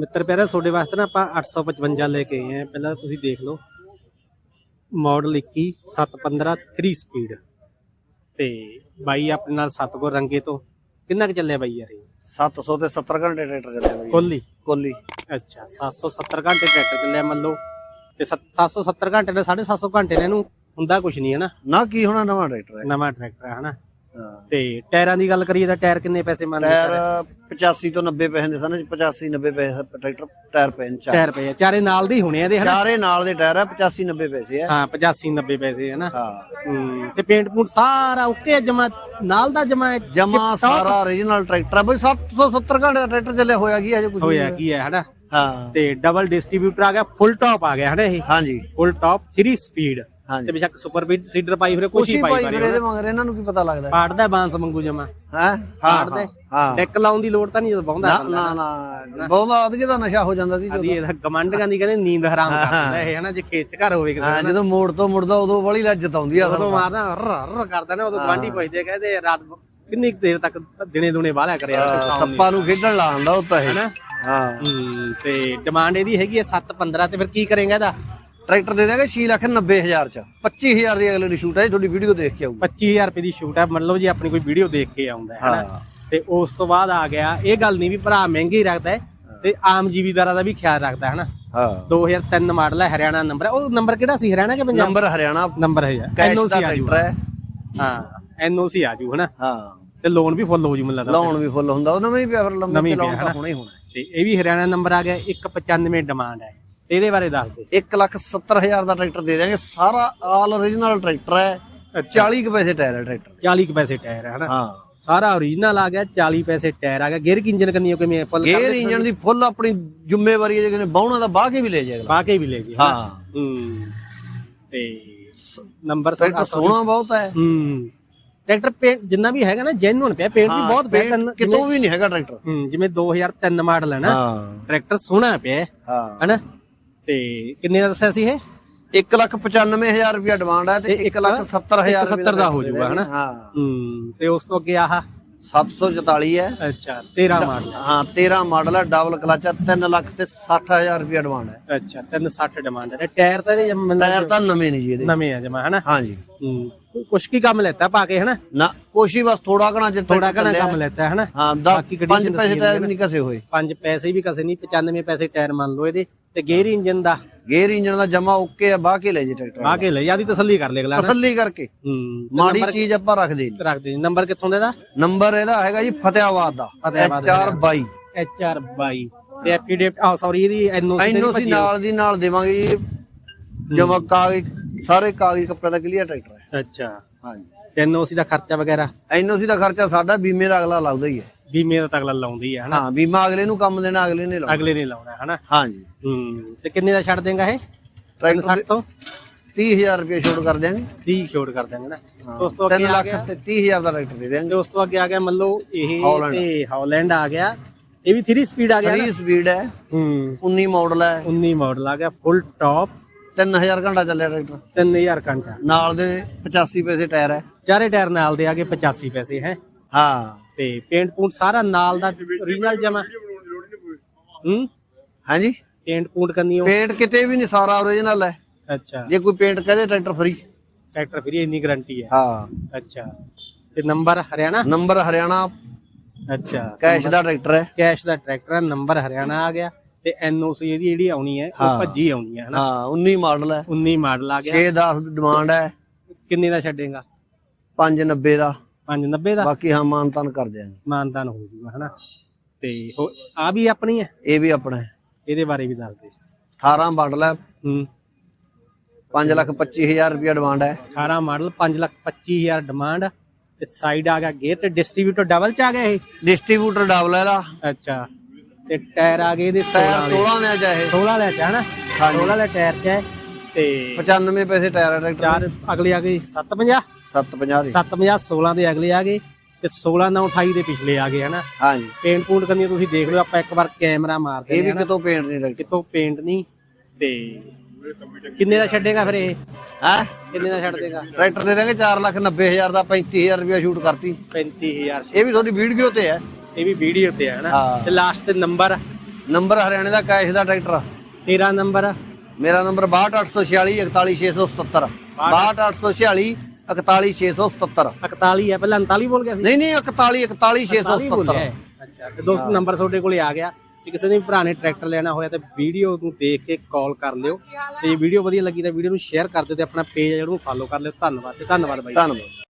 ਮਿੱਤਰ ਪਿਆਰਾ ਤੁਹਾਡੇ ਵਾਸਤੇ ਨਾ ਆਪਾਂ 855 ਲੈ ਕੇ ਆਏ ਆ ਪਹਿਲਾਂ ਤੁਸੀਂ ਦੇਖ ਲਓ। ਮਾਡਲ 21 715 3 ਸਪੀਡ ਤੇ ਬਾਈ ਆਪਣੇ ਨਾਲ ਸਤਗੁਰ ਰੰਗੇ ਤੋਂ। ਕਿੰਨਾ ਕੁ ਚੱਲਿਆ ਬਾਈ ਯਾਰ ਇਹ? 700 ਤੇ 70 ਘੰਟੇ ਟਰੈਕਟਰ ਚੱਲਿਆ ਬਾਈ ਕੋਲੀ ਕੋਲੀ ਅੱਛਾ 770 ਘੰਟੇ ਟਰੈਕਟਰ ਚੱਲਿਆ ਮੰਨ ਲਓ। ਤੇ ਸੱਤ- 770 ਘੰਟੇ ਨਾਲ 750 ਘੰਟੇ ਨੇ ਇਹਨੂੰ ਹੁੰਦਾ ਕੁਝ ਨਹੀਂ ਹੈ ਨਾ। ਨਾ ਕੀ ਹੋਣਾ ਨਵਾਂ ਟਰੈਕਟਰ ਹੈ। ਨਵਾਂ ਟਰੈਕਟਰ ਹੈ ਹਨਾ। ਤੇ ਟਾਇਰਾਂ ਦੀ ਗੱਲ ਕਰੀਏ ਤਾਂ ਟਾਇਰ ਕਿੰਨੇ ਪੈਸੇ ਮੰਨ ਟਾਇਰ ਲਓ 85 ਤੋਂ 90 ਪੈਸੇ ਦੇ ਸਨ 85 90 ਪੈਸੇ ਟਰੈਕਟਰ ਟਾਇਰ ਪਏ ਨੇ ਚਾਰ। ਟਾਇਰ ਪਏ ਆ। ਚਾਰੇ ਨਾਲ ਦੇ ਹੋਣੇ ਆ ਇਹਦੇ ਹਨਾ? ਚਾਰੇ ਨਾਲ ਦੇ ਟਾਇਰ ਆ 85 90 ਪੈਸੇ ਆ। ਹਾਂ 85 90 ਪੈਸੇ ਹੈ। ਨਾ ਹਾਂ ਤੇ ਪੇਂਟ ਪੂੰਟ ਸਾਰਾ ਓਕੇ ਜਮਾ ਨਾਲ ਦਾ ਜਮਾ ਜਮਾ ਸਾਰਾ origignal ਟਰੈਕਟਰ ਆ ਬਈ 770 ਘੰਟੇ ਦਾ ਟਰੈਕਟਰ ਚੱਲਿਆ ਹੋਇਆ ਕੀ ਹਜੇ ਕੁਝ ਹੋਇਆ ਕੀ ਹੈ ਹਨਾ? ਹਾਂ। ਤੇ ਡਬਲ ਡਿਸਟ੍ਰੀਬਿਊਟਰ ਆ ਗਿਆ ਫੁੱਲ ਟਾਪ ਆ ਗਿਆ ਹਨਾ ਇਹ? ਹਾਂਜੀ। ਫੁੱਲ ਟਾਪ 3 ਸਪੀਡ ਤੇ ਬੇਸ਼ੱਕ ਸੁਪਰ ਸੀਡਰ ਪਾਈ ਫਿਰੇ ਕੁਛ ਹੀ ਪਾਈ ਭਾਈ ਫਿਰੇ ਇਹਦੇ ਮਗਰ ਇਹਨਾਂ ਨੂੰ ਕੀ ਪਤਾ ਲੱਗਦਾ? ਪਾੜਦਾ ਬਾਂਸ ਮੰਗੂ ਜਮਾ। ਹੈ? ਪਾੜਦਾ ਹਾਂ ਡੈਕ ਲਾਉਣ ਦੀ ਲੋੜ ਤਾਂ ਨਹੀਂ ਜਦੋਂ ਬਹੁੰਦਾ ਨਾ ਨਾ ਨਾ। ਬਹੁਤਾ ਅਧਿਕ ਦਾ ਨਸ਼ਾ ਹੋ ਜਾਂਦਾ ਸੀ ਆਦੀ ਜਦੋਂ। ਇਹਦਾ ਗਮੰਡਾਂ ਦੀ ਕਹਿੰਦੇ ਨੀਂਦ ਹਰਾਮ ਕਰ ਦਿੰਦਾ ਇਹ ਹਨਾ ਜੇ ਖੇਤ ਚ ਘਰ ਹੋਵੇ ਕਿਸੇ ਹਾਂ ਜਦੋਂ ਮੋੜ ਤੋਂ ਮੁੜਦਾ ਉਦੋਂ ਬੜੀ ਲੱਜਤ ਆਉਂਦੀ ਆ ਉਦੋਂ ਮਾਰਨਾ ਰ ਰ ਕਰਦਾ ਨਾ ਉਦੋਂ ਗਵਾਂਢੀ ਪੁੱਛਦੇ ਕਹਿੰਦੇ ਰਾਤ ਕਿੰਨੀ ਕੁ ਦੇਰ ਤੱਕ ਦਿਨੇ ਦੁਨੇ ਬਾਹਲਿਆ ਕਰਿਆ ਸੱਪਾਂ ਨੂੰ ਖੇਡਣ ਲਾਉਂਦਾ ਉਹ ਤਾਂ ਇਹ। ਹਨਾ? ਹਾਂ। ਤੇ ਡਿਮਾਂਡ ਇਹਦੀ ਹੈਗੀ ਹੈ 715 ਤੇ ਫਿਰ ਕੀ ਕਰੇਗਾ ਇਹਦਾ? ਟਰੈਕਟਰ ਦੇ ਦਾਂਗੇ 6 ਲੱਖ 90 ਹਜ਼ਾਰ ਚ। 25000 ਦੀ ਅਗਲੇ ਦੀ ਸ਼ੂਟ ਹੈ ਤੁਹਾਡੀ ਵੀਡੀਓ ਦੇਖ ਕੇ ਆਊਗਾ। 25000 ਰੁਪਏ ਦੀ ਸ਼ੂਟ ਹੈ ਮੰਨ ਲਓ ਜੀ ਆਪਣੀ ਕੋਈ ਵੀਡੀਓ ਦੇਖ ਕੇ ਆਉਂਦਾ ਹੈ ਹਾਂ ਤੇ ਉਸ ਤੋਂ ਬਾਅਦ ਆ ਗਿਆ ਇਹ ਗੱਲ ਨਹੀਂ ਵੀ ਭਰਾ ਮਹਿੰਗੀ ਹੀ ਰੱਖਦਾ ਹੈ ਤੇ ਆਮ ਜੀਵੀਦਾਰਾਂ ਦਾ ਵੀ ਖਿਆਲ ਰੱਖਦਾ ਹੈ ਹਨਾ ਹਾਂ। 2003 ਮਾਡਲ ਹੈ ਹਰਿਆਣਾ ਨੰਬਰ ਹੈ। ਉਹ ਨੰਬਰ ਕਿਹੜਾ ਸੀ ਹਰਿਆਣਾ ਕਿ ਪੰਜਾਬ? ਨੰਬਰ ਹਰਿਆਣਾ। ਨੰਬਰ ਹੈ ਕੈਸ਼ ਐਨਓਸੀ ਦਾ ਆ ਜੂ ਟਰੈਕਟਰ ਹੈ। ਹਾਂ ਐਨਓਸੀ ਆ ਜੂ ਹਨਾ ਹਾਂ। ਤੇ ਲੋਨ ਵੀ ਫੁੱਲ ਹੋ ਜੂ ਮੈਨੂੰ ਲੱਗਦਾ। ਲਾਉਣ ਵੀ ਫੁੱਲ ਹੁੰਦਾ ਉਹ ਨਵੇਂ ਹੀ ਪਿਆ ਫਿਰ ਲੰਮੇ ਨਵੀਂ ਤੇ ਲਾਉਣ ਪਿਆ, ਤਾਂ ਹਨਾ। ਹੋਣਾ ਹੀ ਹੋਣਾ। ਤੇ ਇਹ ਵੀ ਹਰਿਆਣਾ ਨੰਬਰ ਆ ਗਿਆ 195 ਡਿਮਾਂਡ ਹੈ। ਇਹਦੇ ਬਾਰੇ ਦੱਸ ਦੇ। 1 ਲੱਖ 70 ਹਜ਼ਾਰ ਦਾ ਟਰੈਕਟਰ ਦੇ ਦਾਂਗੇ ਸਾਰਾ ਆਲ origignal ਟਰੈਕਟਰ ਹੈ। 40 ਕੁ ਪੈਸੇ ਟਾਇਰ ਹੈ ਟਰੈਕਟਰ 40 ਕੁ ਪੈਸੇ ਟਾਇਰ ਹੈ ਹਨਾ? ਹਾਂ। ਸਾਰਾ ਓਰੀਜਨਲ ਆ ਗਿਆ 40 ਪੈਸੇ ਟਾਇਰ ਆ ਗਿਆ। ਗੇਅਰ ਇੰਜਨ ਕੰਨੀ ਕਿਵੇਂ ਫੁੱਲ ਗੇਅਰ ਇੰਜਨ ਦੀ ਫੁੱਲ ਆਪਣੀ ਜ਼ਿੰਮੇਵਾਰੀ ਹੈ ਜੇ ਕਿਸੇ ਬਾਹਣਾ ਦਾ ਬਾਹ ਕੇ ਵੀ ਲੈ ਜਾਏਗਾ ਪਾ ਕੇ ਵੀ ਲੈ ਜੀ ਹਨਾ? ਹਾਂ। ਹੂੰ। ਤੇ ਨੰਬਰ ਟਰੈਕਟਰ ਸੋਹਣਾ ਬਹੁਤ ਹੈ। ਹੂੰ। ਟਰੈਕਟਰ ਪੇਂਟ ਜਿੰਨਾ ਵੀ ਹੈਗਾ ਨਾ ਜੈਨੂਨ ਪਿਆ ਪੇਂਟ ਵੀ ਬਹੁਤ ਪਿਆ ਤਿੰਨ- ਕਿਤੋਂ ਵੀ ਨਹੀਂ ਹੈਗਾ ਟਰੈਕਟਰ। ਹੂੰ ਜਿਵੇਂ 2003 ਮਾਡਲ ਹੈ ਨਾ ਹਾਂ। ਟਰੈਕਟਰ ਸੋਹਣਾ ਪਿਆ ਹੈ, ਹਾਂ। ਹਨਾ? ਤੇ ਕਿੰਨੇ ਦਾ ਦੱਸਿਆ ਸੀ ਇਹ? 1 ਲੱਖ 95 ਹਜ਼ਾਰ ਰੁਪਇਆ ਡਿਮਾਂਡ ਹੈ ਤੇ 1 ਲੱਖ 70 ਹਜ਼ਾਰ 70 ਦਾ ਹੋ ਜਾਊਗਾ ਹਨਾ? ਹਾਂ। ਹੂੰ ਤੇ ਉਸ ਤੋਂ ਅੱਗੇ ਆਹ? 744 ਹੈ। ਅੱਛਾ 13 ਮਾਡਲ ਹਾਂ 13 ਮਾਡਲ ਹੈ ਡਬਲ ਕਲਚ ਹੈ 3 ਲੱਖ ਤੇ 60 ਹਜ਼ਾਰ ਰੁਪਇਆ ਡਿਮਾਂਡ ਹੈ। ਅੱਛਾ 360 ਡਿਮਾਂਡ ਹੈ। ਟਾਇਰ ਤਾਂ ਇਹਦੇ ਟਾਇਰ ਤਾਂ ਨਵੇਂ ਨਹੀਂ ਜੀ ਇਹਦੇ। ਨਵੇਂ ਆ ਜਮਾ ਹਨਾ? ਹਾਂਜੀ ਹੂੰ। ਕੁਛ ਕੀ ਕੰਮ ਲੈਤਾ ਪਾ ਕੇ ਹਨਾ? ਨਾ ਕੋਸ਼ੀ ਬਸ ਥੋੜਾ ਘਣਾ ਜਿੱਥੇ ਥੋੜਾ ਘਣਾ ਕੰਮ ਲੈਤਾ ਹਨਾ? ਹਾਂ ਬਾਕੀ 10 condition 5 ਪੈਸੇ ਟਾਇਰ ਵੀ ਨਹੀਂ ਕਸੇ ਹੋਏ। ਪੰਜ ਪੈਸੇ ਵੀ ਕਸੇ ਨਹੀਂ 95 ਪੈਸੇ ਟਾਇਰ ਮੰਨ ਲਓ ਇਹਦੇ। ਤੇ ਗੇਅਰ ਇੰਜਨ ਦਾ? ਗੇਅਰ ਇੰਜਨ ਦਾ ਜਮਾ ਓਕੇ ਆ ਬਾਹ ਕੇ ਲੈ ਜੇ ਟਰੈਕਟਰ ਆ ਕੇ ਲਈ ਆਦੀ ਤਸੱਲੀ ਕਰ ਲੈ ਅਗਲਾ। ਤਸੱਲੀ ਕਰਕੇ। ਹੂੰ ਮਾੜੀ ਚੀਜ਼ ਆਪਾਂ ਰੱਖਦੇ ਨਹੀਂ ਰੱਖ ਦੇ ਨੰਬਰ ਕਿੱਥੋਂ ਦੇ ਦਾ? ਨੰਬਰ ਇਹਦਾ ਹੈਗਾ ਜੀ ਫਤਿਆਬਾਦ ਦਾ। ਫਤਿਆਬਾਦ HR22 HR 22 ਤੇ ਐਫੀਡੇਵਿਟ ਆ ਸੌਰੀ ਇਹਦੀ ਐਨਓਸੀ ਐਨਓਸੀ ਨਾਲ ਦੀ ਨਾਲ ਦੇਵਾਂਗੇ ਜੀ। ਜਮਾ ਕਾਗਜ਼ ਸਾਰੇ ਕਾਗਜ਼ ਕੱਪੜੇ ਦਾ ਕਲੀਅਰ ਟਰੈਕਟਰ ਹੈ। ਅੱਛਾ। ਹਾਂਜੀ। ਐਨਓਸੀ ਦਾ ਖਰਚਾ ਵਗੈਰਾ? ਐਨਓਸੀ ਦਾ ਖਰਚਾ ਸਾਡਾ ਬੀਮੇ ਦਾ ਅਗਲਾ ਲੱਗਦਾ ਹੀ ਹੈ। ਬੀਮੇ ਦਾ ਤਗਲਾ ਲਾਉਂਦੀ ਹੈ ਹਨਾ? ਹਾਂ ਬੀਮਾ ਅਗਲੇ ਨੂੰ ਕੰਮ ਦੇਣਾ ਅਗਲੇ ਨੇ ਲਾਉਣਾ। ਅਗਲੇ ਨੇ ਲਾਉਣਾ ਹਨਾ? ਹਾਂਜੀ। ਹੂੰ ਤੇ ਕਿੰਨੇ ਦਾ ਛੱਡ ਦੇਗਾ ਇਹ? ਟਰੈਕਟਰ 60 ਤੋਂ? 30000 ਰੁਪਏ ਛੋਟ ਕਰ ਦਿਆਂਗੇ। 30 ਛੋਟ ਕਰ ਦਾਂਗੇ ਨਾ। ਉਸ ਤੋਂ 3 ਅੱਗੇ ਆ ਲੱਖ ਗਿਆ ਤੇ 30000 ਦਾ ਟਰੈਕਟਰ ਦੇ ਤੇ ਦਿਆਂਗੇ ਉਸ ਤੋਂ ਅੱਗੇ ਆ ਗਿਆ ਮੰਨ ਲਓ ਇਹ। ਤੇ ਹਾਲੈਂਡ ਆ ਗਿਆ। ਇਹ ਵੀ 3 ਸਪੀਡ ਆ ਗਿਆ ਨਾ? 3 ਸਪੀਡ ਹੈ। ਹੂੰ। 19 ਮਾਡਲ ਹੈ। 19 ਮਾਡਲ ਆ ਗਿਆ ਫੁੱਲ ਟਾਪ 3000 ਘੰਟਾ ਚੱਲਿਆ ਟਰੈਕਟਰ। 3000 ਘੰਟਾ। ਨਾਲ ਦੇ 85 ਪੈਸੇ ਟਾਇਰ ਹੈ। ਚਾਰੇ ਟਾਇਰ ਨਾਲ ਦੇ ਆ ਗਏ 85 ਪੈਸੇ ਹੈ। ਹਾਂ। ਤੇ ਪੇਂਟ ਪੂੰਟ ਸਾਰਾ ਨਾਲ ਦਾ ਓਰੀਜਨਲ ਜਮਾ ਹੂੰ ਹਾਂਜੀ। ਪੇਂਟ ਪੂੰਟ ਕਰਨੀ ਉਹ? ਪੇਂਟ ਕਿਤੇ ਵੀ ਨਹੀਂ ਸਾਰਾ origignal ਹੈ। ਅੱਛਾ। ਜੇ ਕੋਈ ਪੇਂਟ ਕਹਦੇ ਟਰੈਕਟਰ ਫਰੀ। ਟਰੈਕਟਰ ਫਿਰ ਇੰਨੀ ਗਾਰੰਟੀ ਹੈ। ਹਾਂ। ਅੱਛਾ। ਤੇ ਨੰਬਰ ਹਰਿਆਣਾ? ਨੰਬਰ ਹਰਿਆਣਾ ਅੱਛਾ। ਕੈਸ਼ ਦਾ ਟਰੈਕਟਰ ਹੈ। ਕੈਸ਼ ਦਾ ਟਰੈਕਟਰ ਹੈ ਨੰਬਰ ਹਰਿਆਣਾ ਆ ਗਿਆ। ਤੇ ਐਨਓਸੀ ਇਹਦੀ ਜਿਹੜੀ ਆਉਣੀ ਹੈ ਉਹ ਹਾਂ। ਭੱਜੀ ਆਉਣੀ ਹੈ ਹਨਾ? ਹਾਂ 19 ਮਾਡਲ ਹੈ। 19 ਮਾਡਲ ਆ ਗਿਆ। 610 ਡਿਮਾਂਡ ਹੈ। ਕਿੰਨੇ ਦਾ ਛੱਡੇਗਾ? 590 ਦਾ। 590 ਦਾ? ਬਾਕੀ ਹਾਂ ਮਾਨਤਾਨ ਕਰ ਦਿਆਂਗੇ। ਮਾਨਦਾਨ ਹੋ ਜੂਗਾ ਹਨਾ? ਤੇ ਆ ਵੀ ਆਪਣੀ ਹੈ? ਇਹ ਵੀ ਆਪਣਾ ਹੈ। ਇਹਦੇ ਬਾਰੇ ਵੀ ਦੱਸ ਦੇ। 18 ਮਾਡਲ ਹੈ। ਹੂੰ। 5 ਲੱਖ 25000 ਰੁਪਇਆ ਡਿਮਾਂਡ ਹੈ। 18 ਮਾਡਲ 5 ਲੱਖ 25000 ਡਿਮਾਂਡ ਤੇ ਸਾਈਡ ਆ ਗਿਆ ਗੇਅਰ ਤੇ ਡਿਸਟ੍ਰੀਬਿਊਟਰ ਡਬਲ ਚ ਆ ਗਿਆ ਇਹ? ਡਿਸਟ੍ਰੀਬਿਊਟਰ ਡਬਲ ਹੈ ਦਾ ਅੱਛਾ। ਤੇ ਟਾਇਰ ਆ ਗਏ ਇਹਦੇ 16 ਟਾਇਰ 16 ਨੇ ਚਾਹੇ 16 ਲੈ ਚ ਹਨਾ 16 ਵਾਲਾ ਟਾਇਰ ਚ ਹੈ ਤੇ 95 ਪੈਸੇ ਟਾਇਰ ਹੈ ਟਰੈਕਟਰ ਚਾਰ ਅਗਲੇ ਆ ਗਏ 750 750 ਦੀ। 750 16 ਦੇ ਅਗਲੇ ਆ ਗਏ ਤੇ 16 ਨਾਲ 28 ਦੇ ਪਿਛਲੇ ਆ ਗਏ ਹਨਾ ਹਾਂਜੀ। ਪੇਂਟ ਪੂੰਟ ਕਰਨੀ ਤੁਸੀਂ ਦੇਖ ਲਿਓ ਆਪਾਂ ਇੱਕ ਵਾਰ ਕੈਮਰਾ ਮਾਰਦੇ ਇਹ ਵੀ ਕਿਤੋਂ ਪੇਂਟ ਨਹੀਂ ਟਰੈਕਟਰ? ਕਿਤੋਂ ਪੇਂਟ ਨਹੀਂ ਤੇ ਕਿੰਨੇ ਦਾ ਛੱਡੇਗਾ ਫਿਰ ਇਹ? ਹੈ? ਕਿੰਨੇ ਦਾ ਛੱਡ ਦੇਗਾ ਟਰੈਕਟਰ ਦੇ ਦਾਂਗੇ 4 ਲੱਖ 90 ਹਜ਼ਾਰ ਦਾ 35000 ਰੁਪਇਆ ਸ਼ੂਟ ਕਰਤੀ। 35000 ਇਹ ਵੀ ਤੁਹਾਡੀ ਵੀਡੀਓ ਤੇ ਹੈ। ਇਹ ਵੀ ਵੀਡੀਓ ਤੇ ਹੈ ਹਨਾ ਹਾਂ। ਤੇ ਲਾਸਟ ਤੇ ਨੰਬਰ ਨੰਬਰ ਹਰਿਆਣੇ ਦਾ ਕੈਸ਼ ਦਾ ਟਰੈਕਟਰ ਤੇਰਾ ਨੰਬਰ ਮੇਰਾ ਨੰਬਰ 62846 41677 62846 41677 41 ਹੈ ਪਹਿਲਾਂ 39 ਬੋਲ ਗਿਆ ਸੀ? ਨਹੀਂ ਨਹੀਂ 41 41 41677 ਬੋਲਿਆ। ਹੈ। ਅੱਛਾ ਤੇ ਦੋਸਤ ਨੰਬਰ ਤੁਹਾਡੇ ਕੋਲੇ ਆ ਗਿਆ। ਜੇ ਕਿਸੇ ਨੇ ਵੀ ਭਰਾ ਨੇ ਟਰੈਕਟਰ ਲੈਣਾ ਹੋਇਆ ਤਾਂ ਵੀਡੀਓ ਨੂੰ ਦੇਖ ਕੇ ਕਾਲ ਕਰ ਲਿਓ। ਤੇ ਜੇ ਵੀਡੀਓ ਵਧੀਆ ਲੱਗੀ ਤਾਂ ਵੀਡੀਓ ਨੂੰ ਸ਼ੇਅਰ ਕਰ ਦਿਓ ਤੇ ਆਪਣਾ ਪੇਜ ਜਿਹੜਾ ਉਹਨੂੰ ਫਾਲੋ ਕਰ ਲਿਓ। ਧੰਨਵਾਦ ਤੇ ਧੰਨਵਾਦ ਬਾਈ ਧੰਨਵਾਦ।